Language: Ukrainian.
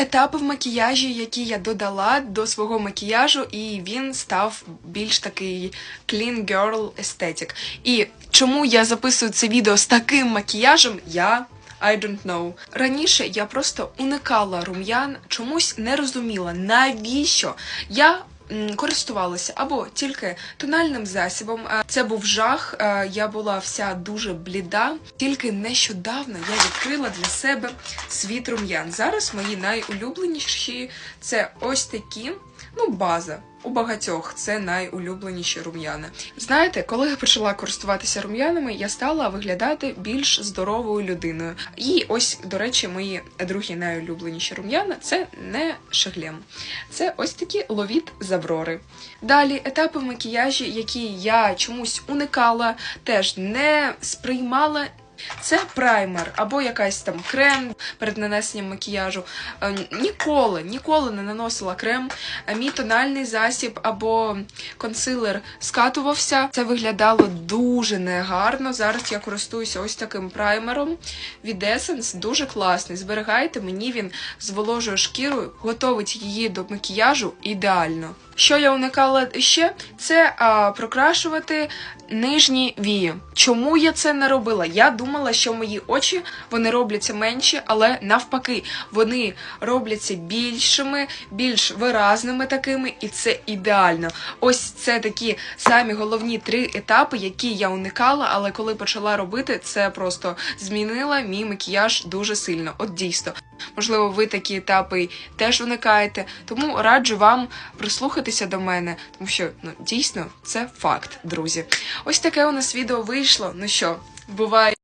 етапи в макіяжі, які я додала до свого макіяжу, і він став більш такий clean girl естетик. І чому я записую це відео з таким макіяжем, я I don't know. Раніше я просто уникала рум'ян, чомусь не розуміла, навіщо я. Користувалася або тільки тональним засібом. Е, Це був жах. е, Я була вся дуже бліда. Тільки нещодавно я відкрила для себе світ рум'ян. Зараз мої найулюбленіші це ось такі, ну, база. У багатьох це найулюбленіші рум'яни. Знаєте, коли я почала користуватися рум'янами, я стала виглядати більш здоровою людиною. І ось, до речі, мої другі найулюбленіші рум'яна це не шаглем. Це ось такі ловіт заброри. Далі етапи макіяжі, які я чомусь уникала, теж не сприймала. Це праймер або якась там крем перед нанесенням макіяжу. Е, Ніколи, ніколи не наносила крем. Е, Мій тональний засіб або консилер скатувався. Це виглядало дуже негарно. Зараз я користуюся ось таким праймером від Essence. Дуже класний. Зберігайте, мені він зволожує шкіру, готовить її до макіяжу ідеально. Що я уникала ще? Це а, прокрашувати нижні вії. Чому я це не робила? Я думала, що мої очі вони робляться менші, але навпаки, вони робляться більшими, більш виразними такими, і це ідеально. Ось це такі самі головні три етапи, які я уникала, але коли почала робити, це просто змінила мій макіяж дуже сильно. От дійсно. Можливо, ви такі етапи теж уникаєте, тому раджу вам прислухатися до мене, тому що ну дійсно це факт, друзі. Ось таке у нас відео вийшло. Ну що, буває.